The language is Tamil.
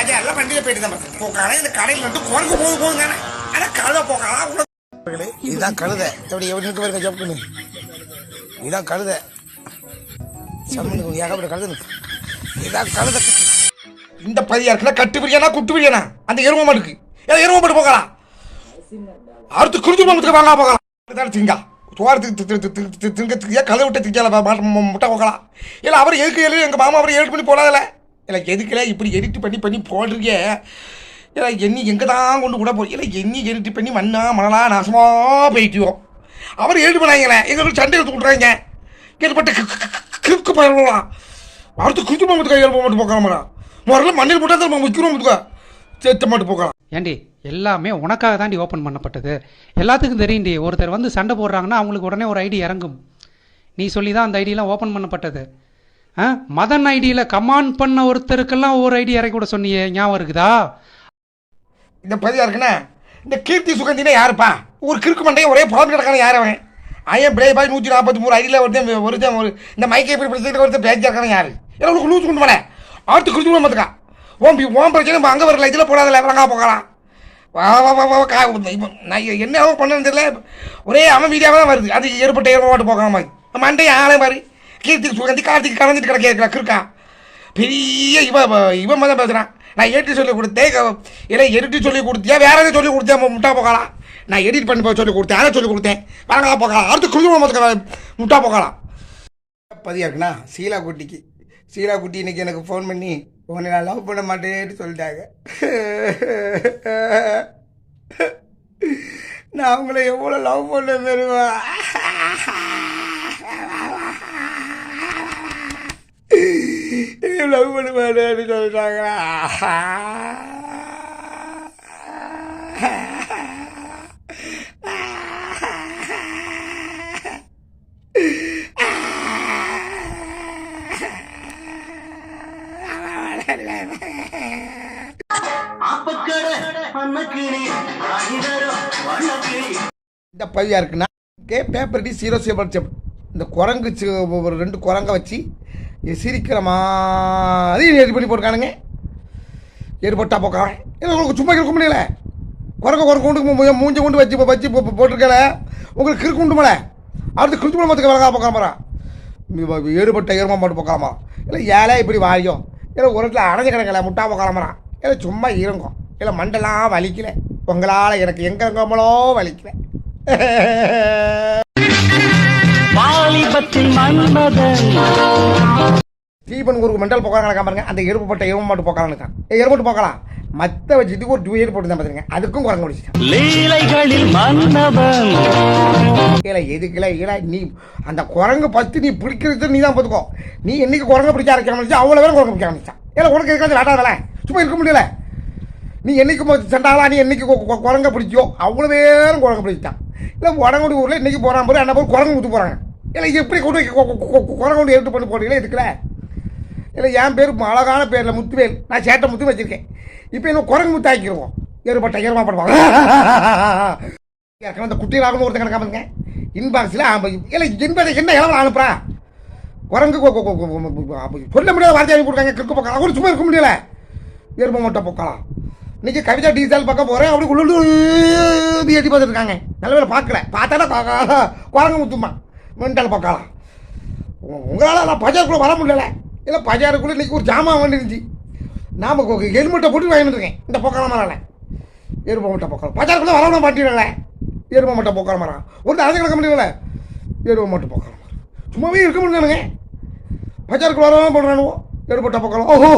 ராஜா எல்லாம் வண்டியில போயிட்டு தான் பார்த்தேன் இந்த கடையில இருந்து குறைக்கு போக போகுங்க ஆனா கழுத போக்கலாம் இதுதான் கழுத. எப்படி எப்படி நிற்க பாருங்க ஜப்புன்னு இதுதான் கழுத. சம்மந்தம் ஏகப்பட்ட கழுத இதுதான் இந்த பதியா இருக்குன்னா கட்டு பிரியானா குட்டு பிரியானா அந்த எரும மாட்டுக்கு ஏதோ எரும மாட்டு போகலாம். அடுத்து குறிஞ்சி மாமத்துக்கு வாங்க போகலாம். திங்கா. திங்கா திங்க திங்க கதை விட்டு திங்கல முட்டை போகலாம். இல்லை அவர் எதுக்கு எழுதி எங்கள் மாமா அவர் ஏழு பண்ணி போடாதல இல்லை எதுக்குல இப்படி எடிட் பண்ணி பண்ணி போடுறீங்க? இல்லை எண்ணி எங்கே தான் கொண்டு கூட போய் இல்லை எண்ணி எடிட் பண்ணி மண்ணா மணலா நாசமாக போயிட்டுவோம் அவர் ஏடு பண்ணாங்களே எங்களுக்கு சண்டை எடுத்து விட்றாங்க கேட்டுப்பட்ட கிறுக்கு பயிரலாம் அடுத்து குறிஞ்சி மாமத்துக்கு கையில் போக மாட்டு போக்கலாமா முதல்ல மண்ணில் போட்டால் தான் முக்கியம் முத்துக்கா சேர்த்த மாட்டு போகலாம் ஏண்டி எல்லாமே உனக்காக தாண்டி ஓப்பன் பண்ணப்பட்டது. எல்லாத்துக்கும் தெரியும்டி ஒருத்தர் வந்து சண்டை போடுறாங்கன்னா அவங்களுக்கு உடனே ஒரு ஐடி இறங்கும். நீ சொல்லி தான் அந்த ஐடியெலாம் ஓப்பன் பண்ணப்பட்டது. மதன் ஐடியில் கமாண்ட் பண்ண ஒருத்தருக்கெல்லாம் ஒரு ஐடி இறக்கி கூட சொன்னியே ஞாபகம் இருக்குதா? இந்த பதிவாக இருக்குண்ணே இந்த கீர்த்தி சுகந்தினா யாருப்பா? ஒரு கிறுக்கு மண்டையை ஒரே புலம்பு கிடக்கான யார் அவன்? ஐயன் பிரே பாய் நூற்றி நாற்பத்தி மூணு ஐடியில் ஒருத்தன் ஒருத்தன் ஒரு இந்த மைக்கை எப்படி பிரச்சனை ஒருத்தன் பேச்சு இருக்கான யார்? ஏன்னா உனக்கு லூஸ் கொண்டு போனேன் ஆட்டு குறிச்சு கூட பார்த்துக்கா ஓம்பி ஓம் பிரச்சனை அங்கே வரல இதில் போடாதல வரங்கா போகலாம். வா வா வா வா கா நான் என்ன பண்ணன்னு தெரியல. ஒரே அவன் வீடியோவாக தான் வருது. அது ஏற்பட்ட ஏற்ப போகாமல் போகாம. மாதிரி ஆளே மாதிரி கீர்த்திக்கு சுகந்தி கார்த்திக்கு கலந்துட்டு கிடக்க இருக்கிறா இருக்கா பெரிய இவன் இவன் தான் பேசுகிறான் நான் ஏற்றி சொல்லி கொடுத்தேன் இல்லை எடிட்டு சொல்லி கொடுத்தியா வேற எதுவும் சொல்லி கொடுத்தேன் முட்டா போகலாம் நான் எடிட் பண்ணி போய் சொல்லி கொடுத்தேன் அதை சொல்லி கொடுத்தேன். வரங்களா போகலாம். அடுத்து குடும்பம் முட்டா போகலாம். பதியா இருக்குண்ணா சீலா குட்டிக்கு சீலா குட்டி இன்னைக்கு எனக்கு ஃபோன் பண்ணி உன்னை நான் லவ் பண்ண மாட்டேன்னு சொல்லிட்டாங்க. நான் அவங்கள எவ்வளோ லவ் பண்ண தெரியுமா லவ் பண்ண மாட்டேன்னு சொல்லிட்டாங்களா இந்த பையா இருக்குன்னா கே பேப்பர் டி சீரோ சேபர் இந்த குரங்கு ஒரு ரெண்டு குரங்கை வச்சு சிரிக்கிற மாதிரி எடி பண்ணி போட்டுக்கானுங்க ஏற்பட்டா போக்கான் இல்லை உங்களுக்கு சும்மா இருக்க முடியல. குறக்க குரங்கு கொண்டு மூஞ்ச கொண்டு வச்சு வச்சு போட்டிருக்கல. உங்களுக்கு கிறுக்கு உண்டுமல அடுத்து கிறிஸ்து குடும்பத்துக்கு வளர்க்கா போக்காமரா ஏறுபட்ட ஏறுமா மாட்டு போக்காமா இல்லை ஏழை இப்படி வாரியும் இல்லை ஒரு இடத்துல அடைஞ்சு கிடக்கல முட்டா போக்காமரா இல்லை சும்மா இருங்கும் இல்லை மண்டெல்லாம் வலிக்கல. உங்களால் எனக்கு எங்கெங்கமளோ வலிக்கல. வாலிபத்தில் மன்மதன். தீபன் ஒரு மண்டல் போக்கலாம் கணக்கா பாருங்க அந்த எருப்புப்பட்ட எருமை மாட்டு போக்கலாம் இருக்கான் எருமட்டு போக்கலாம் மற்ற வச்சுட்டு ஒரு ஜூயர் போட்டு தான் பார்த்துருங்க அதுக்கும் குரங்கு இல்லை எதுக்குல இல்லை நீ அந்த குரங்கு பத்து நீ பிடிக்கிறது நீ தான் பார்த்துக்கோ நீ என்னைக்கு குரங்க பிடிக்க ஆரம்பிச்சா அவ்வளோ பேரும் குரங்கு பிடிக்க ஆரம்பிச்சான். ஏன்னா உனக்கு இருக்காது வேட்டாதல சும்மா இருக்க முடியல. நீ என்னைக்கு சென்றாலா நீ என்னைக்கு குரங்க பிடிச்சியோ அவ்வளோ பேரும் குரங்கு பிடிச்சிட்டான். இல்லை உடங்குடி ஊரில் இன்னைக்கு போகிறான் போது என்ன போய் குரங்கு ஊற்று போகிறாங்க இல்லை எப்படி கொண்டு குரங்கு கொண்டு எடுத்து பண்ணி போடுறீங்களே இதுக்குல இல்லை என் பேர் அழகான பேரில் முத்துவேல். நான் சேட்டை முத்து வச்சுருக்கேன். இப்போ இன்னும் குரங்கு முத்து ஆக்கிடுவோம் எருப்பட்ட பண்ணுவாங்க ஏற்கனவே அந்த குட்டிகளாகணும் ஒருத்தன் கிடக்காமங்க இன்பாக்ஸில் இல்லை என்பதை என்ன இளவல் அனுப்புறா? குரங்கு சொல்ல முடியாத வார்த்தை அனுப்பி கொடுக்காங்க கிறுக்கு பக்கம். அவரு சும்மா இருக்க முடியல. எரும மொட்டை போக்கலாம் இன்னைக்கு கவிதா டீசல் பக்கம் போகிறேன் அப்படி உள்ள எட்டி பார்த்துருக்காங்க நல்ல வேலை பார்க்கல. பார்த்தாடா குரங்கு முத்துமா மென்டல் பக்கலாம் உங்களால் நான் பஜாருக்குள்ளே வர முடியல. இல்லை பஜாருக்குள்ளே இன்னைக்கு ஒரு ஜாமான் வந்துருந்துச்சு நாம ஹெல்மெட்டை போட்டு வாங்கிட்டு இருக்கேன். இந்த பொக்கலாம் மரம் எரும மட்டை பொக்கலாம் பஜாருக்குள்ளே வரணும் மாட்டிடல எரும மட்டை பொக்கல மரம். ஒன்று அரசு கிடக்க முடியல. எரும மட்டை பொக்கல மரம். சும்மாவே இருக்க முடியாதுங்க பஜாருக்குள்ளே வரவும் பண்ணுறானுவோ எருமட்டை பொக்கலாம் ஓஹோ